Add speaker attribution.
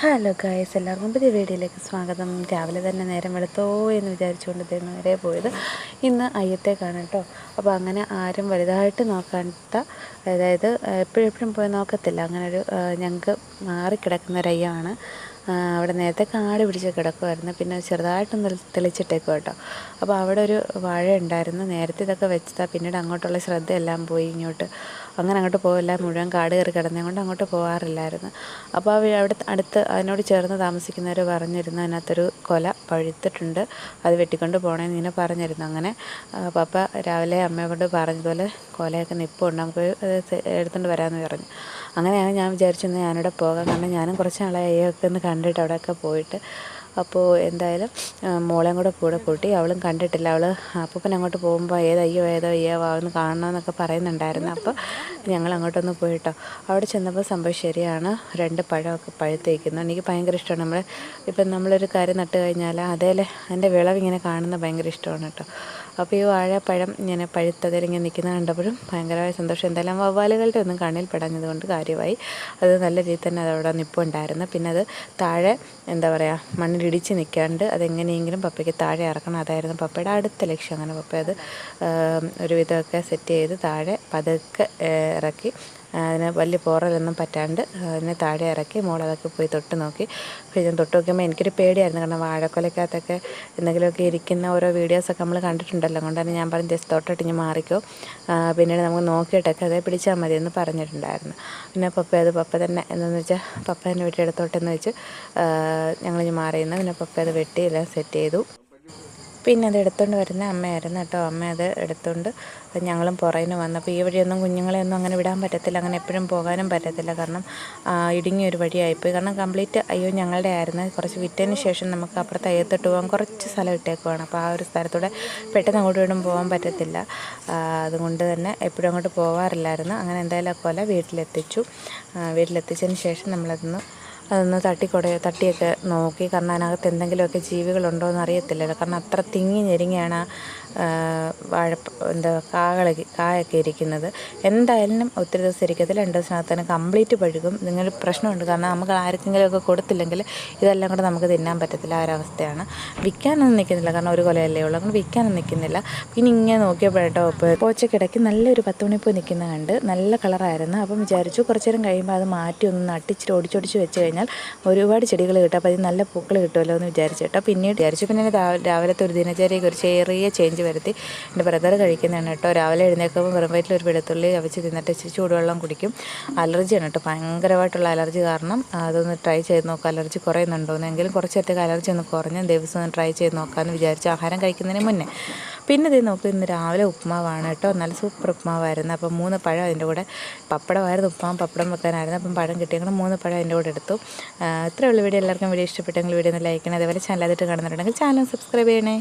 Speaker 1: Hello guys എല്ലാവർക്കും പുതിയ വീഡിയോയിലേക്ക് സ്വാഗതം. രാവിലെ തന്നെ നേരം വെളുത്തോ എന്ന് വിചാരിച്ചുകൊണ്ട് ഇത് നേരെ പോയത് ഇന്ന് അയ്യത്തേക്കാണ് കേട്ടോ അപ്പോൾ അങ്ങനെ ആരും വലുതായിട്ട് നോക്കാത്ത അതായത് എപ്പോഴെപ്പോഴും പോയി നോക്കത്തില്ല. അങ്ങനെ ഒരു ഞങ്ങൾക്ക് മാറിക്കിടക്കുന്ന ഒരു അയ്യമാണ് അവിടെ നേരത്തെ കാട് പിടിച്ച് കിടക്കുമായിരുന്നു പിന്നെ ചെറുതായിട്ടൊന്ന് തെളിച്ചിട്ടേക്കും കേട്ടോ അപ്പോൾ അവിടെ ഒരു വാഴ ഉണ്ടായിരുന്നു. നേരത്തെ ഇതൊക്കെ വെച്ചതാണ് പിന്നീട് അങ്ങോട്ടുള്ള ശ്രദ്ധയെല്ലാം പോയി ഇങ്ങോട്ട് അങ്ങനെ അങ്ങോട്ട് പോകില്ല മുഴുവൻ കാട് കയറി കിടന്നതുകൊണ്ട് കൊണ്ട് അങ്ങോട്ട് പോകാറില്ലായിരുന്നു അപ്പോൾ അവിടെ അടുത്ത് അതിനോട് ചേർന്ന് താമസിക്കുന്നവർ പറഞ്ഞിരുന്നു അതിനകത്തൊരു കൊല പഴുത്തിട്ടുണ്ട്. അത് വെട്ടിക്കൊണ്ട് പോകണമെന്ന് ഇങ്ങനെ പറഞ്ഞിരുന്നു. അങ്ങനെ പപ്പ രാവിലെ അമ്മയോട് പറഞ്ഞതുപോലെ കൊലയൊക്കെ നിപ്പുണ്ട്. നമുക്ക് എടുത്തുകൊണ്ട് വരാമെന്ന് പറഞ്ഞു. അങ്ങനെയാണ് ഞാൻ വിചാരിച്ചെന്ന് ഞാനിവിടെ പോകാം. കാരണം ഞാനും കുറച്ച് നാളെ അയ്യൊക്കെ ഒന്ന് കണ്ടിട്ട് അവിടെയൊക്കെ പോയിട്ട് അപ്പോൾ എന്തായാലും മോളെയും കൂടെ കൂടെ കൂട്ടി അവളും കണ്ടിട്ടില്ല. അവൾ അപ്പൂപ്പൻ അങ്ങോട്ട് പോകുമ്പോൾ ഏതയ്യോ ഏതോ അയ്യോ ഒന്ന് കാണണമെന്നൊക്കെ പറയുന്നുണ്ടായിരുന്നു. അപ്പോൾ ഞങ്ങൾ അങ്ങോട്ടൊന്ന് പോയിട്ടോ. അവിടെ ചെന്നപ്പോൾ സംഭവം ശരിയാണ്. രണ്ട് പഴമൊക്കെ പഴുത്തേക്കുന്നു. എനിക്ക് ഭയങ്കര ഇഷ്ടമാണ്. നമ്മൾ ഇപ്പം നമ്മളൊരു കാര്യം നട്ട് കഴിഞ്ഞാൽ അതേലെ അതിന്റെ വിളവിങ്ങനെ കാണുന്നത് ഭയങ്കര ഇഷ്ടമാണ് കേട്ടോ. അപ്പോൾ ഈ വാഴപ്പഴം ഇങ്ങനെ പഴുത്തതിൽ ഇങ്ങനെ നിൽക്കുന്നത് കണ്ടപ്പോഴും ഭയങ്കരമായ സന്തോഷം. എന്തായാലും വവ്വാലുകളുടെ ഒന്നും കണ്ണിൽ പെടാഞ്ഞത് കൊണ്ട് കാര്യമായി. അത് നല്ല രീതിയിൽ തന്നെ അതവിടെ നിപ്പുണ്ടായിരുന്നു. പിന്നെ അത് താഴെ എന്താ പറയുക മണ്ണിലിടിച്ച് നിൽക്കാണ്ട് അതെങ്ങനെയെങ്കിലും പപ്പയ്ക്ക് താഴെ ഇറക്കണം. അതായിരുന്നു പപ്പയുടെ അടുത്ത ലക്ഷ്യം. അങ്ങനെ പപ്പ അത് ഒരുവിധമൊക്കെ സെറ്റ് ചെയ്ത് താഴെ പതുക്കെ ഇറക്കി അതിന് വലിയ പോറലൊന്നും പറ്റാണ്ട് അതിനെ താഴെ ഇറക്കി മോളതൊക്കെ പോയി തൊട്ട് നോക്കി. ഞാൻ തൊട്ട് നോക്കുമ്പോൾ എനിക്കൊരു പേടിയായിരുന്നു. കാരണം വാഴക്കൊലക്കകത്തൊക്കെ എന്തെങ്കിലുമൊക്കെ ഇരിക്കുന്ന ഓരോ വീഡിയോസൊക്കെ നമ്മൾ കണ്ടിട്ടുണ്ടല്ലോ. അതുകൊണ്ട് തന്നെ ഞാൻ പറഞ്ഞു ജസ്റ്റ് തൊട്ടിട്ട് ഇനി മാറിക്കോ. പിന്നീട് നമുക്ക് നോക്കിയിട്ടൊക്കെ അതേ പിടിച്ചാൽ മതി എന്ന് പറഞ്ഞിട്ടുണ്ടായിരുന്നു. പിന്നെ പപ്പ അത് പപ്പ തന്നെ എന്താണെന്ന് വെച്ചാൽ പപ്പ തന്നെ വീട്ടിലെടുത്തോട്ടെന്ന് വെച്ച് ഞങ്ങളിനി മാറിയിരുന്നു പിന്നെ പപ്പ അത് വെട്ടി എല്ലാം സെറ്റ് ചെയ്തു. പിന്നെ അത് എടുത്തുകൊണ്ട് വരുന്ന അമ്മയായിരുന്നു കേട്ടോ. അമ്മ അത് എടുത്തുകൊണ്ട് ഞങ്ങളും പുറകിന് വന്നപ്പോൾ ഈ വഴിയൊന്നും കുഞ്ഞുങ്ങളെയൊന്നും അങ്ങനെ വിടാൻ പറ്റത്തില്ല. അങ്ങനെ എപ്പോഴും പോകാനും പറ്റത്തില്ല. കാരണം ഇടുങ്ങിയ ഒരു വഴിയായിപ്പോയി കാരണം കംപ്ലീറ്റ് അയ്യോ ഞങ്ങളുടെ ആയിരുന്നു. കുറച്ച് വിറ്റതിന് ശേഷം നമുക്ക് അപ്പുറത്ത് അയ്യത്തോട്ട് പോകാൻ കുറച്ച് സ്ഥലം ഇട്ടേക്കുവാണ്. അപ്പോൾ ആ ഒരു സ്ഥലത്തൂടെ പെട്ടെന്ന് അങ്ങോട്ട് വീടും പോകാൻ പറ്റത്തില്ല. അതുകൊണ്ട് തന്നെ എപ്പോഴും അങ്ങോട്ട് പോകാറില്ലായിരുന്നു അങ്ങനെ എന്തായാലും ആ വീട്ടിലെത്തിച്ചു. വീട്ടിലെത്തിച്ചതിന് ശേഷം നമ്മളതൊന്ന് അതൊന്ന് തട്ടിക്കൊട തട്ടിയൊക്കെ നോക്കി. കാരണം അതിനകത്ത് എന്തെങ്കിലുമൊക്കെ ജീവികളുണ്ടോ എന്ന് അറിയത്തില്ലല്ലോ കാരണം അത്ര തിങ്ങി ഞെരുങ്ങിയാണ് വാഴ എന്താ കാകൾ കായൊക്കെ ഇരിക്കുന്നത്. എന്തായാലും ഒത്തിരി ദിവസം ഇരിക്കത്തില്ല. രണ്ട് ദിവസത്തിനകത്ത് തന്നെ കംപ്ലീറ്റ് പഴുകും നിങ്ങൾ പ്രശ്നമുണ്ട്. കാരണം നമുക്ക് ആർക്കെങ്കിലുമൊക്കെ കൊടുത്തില്ലെങ്കിൽ ഇതെല്ലാം കൂടെ നമുക്ക് തിന്നാൻ പറ്റത്തില്ല. ആ ഒരവസ്ഥയാണ് വിൽക്കാനൊന്നും നിൽക്കുന്നില്ല. കാരണം ഒരു കൊലയല്ലേ ഉള്ളൂ. അങ്ങനെ വിൽക്കാനൊന്നും നിൽക്കുന്നില്ല. പിന്നെ ഇങ്ങനെ നോക്കിയപ്പോഴേട്ടോ പോച്ചക്കിടയ്ക്ക് നല്ലൊരു പത്ത് മണിപ്പൂ നിൽക്കുന്ന കണ്ട് നല്ല കളറായിരുന്നു. അപ്പം വിചാരിച്ചു കുറച്ചു നേരം കഴിയുമ്പോൾ അത് മാറ്റി ഒന്ന് നട്ടിച്ചിട്ട് ഓടിച്ചോടിച്ച് വെച്ച് കഴിഞ്ഞാൽ ഒരുപാട് ചെടികൾ കിട്ടും. അപ്പോൾ അതിന് നല്ല പൂക്കൾ കിട്ടുമല്ലോ എന്ന് വിചാരിച്ചു കേട്ടോ. പിന്നീട് വിചാരിച്ചു. പിന്നെ രാവിലത്തെ ഒരു ദിനചര്യയ്ക്ക് ഒരു ചെറിയ ചേഞ്ച് വരുത്തി. എന്റെ ബ്രദർ കഴിക്കുന്നതാണ് കേട്ടോ. രാവിലെ എഴുന്നേൽക്കുമ്പോൾ വെറും വയറ്റിൽ ഒരു വെളുത്തുള്ളി അവച്ച് തിന്നിട്ട് ചൂടുവെള്ളം കുടിക്കും. അലർജിയാണ് കേട്ടോ. ഭയങ്കരമായിട്ടുള്ള അലർജി കാരണം അതൊന്ന് ട്രൈ ചെയ്ത് നോക്കാം. അലർജി കുറയുന്നുണ്ടോ എന്നെങ്കിലും കുറച്ച് അലർജി ഒന്ന് കുറഞ്ഞ് ദിവസം ഒന്ന് ട്രൈ ചെയ്ത് നോക്കാമെന്ന് വിചാരിച്ചു ആഹാരം കഴിക്കുന്നതിന് മുന്നേ പിന്നെ ഇത് നമുക്ക് ഇന്ന് രാവിലെ ഉപ്മാവാണ് കേട്ടോ. നല്ല സൂപ്പർ ഉപ്മാവായിരുന്നു. അപ്പം മൂന്ന് പഴം അതിന്റെ കൂടെ പപ്പടമായിരുന്നു ഉപ്മാവും പപ്പടം വെക്കാനായിരുന്നു. അപ്പം പഴം കിട്ടിയെങ്കിൽ മൂന്ന് പഴം അതിന്റെ കൂടെ എടുത്തു. ഇത്രയുള്ള വീഡിയോ. എല്ലാവർക്കും വീഡിയോ ഇഷ്ടപ്പെട്ടെങ്കിൽ വീഡിയോ ഒന്ന് ലൈക്ക് ചെയ്യണം. അതേപോലെ ചാനൽ കാണുന്നുണ്ടെങ്കിൽ ചാനൽ സബ്സ്ക്രൈബ് ചെയ്യണേ.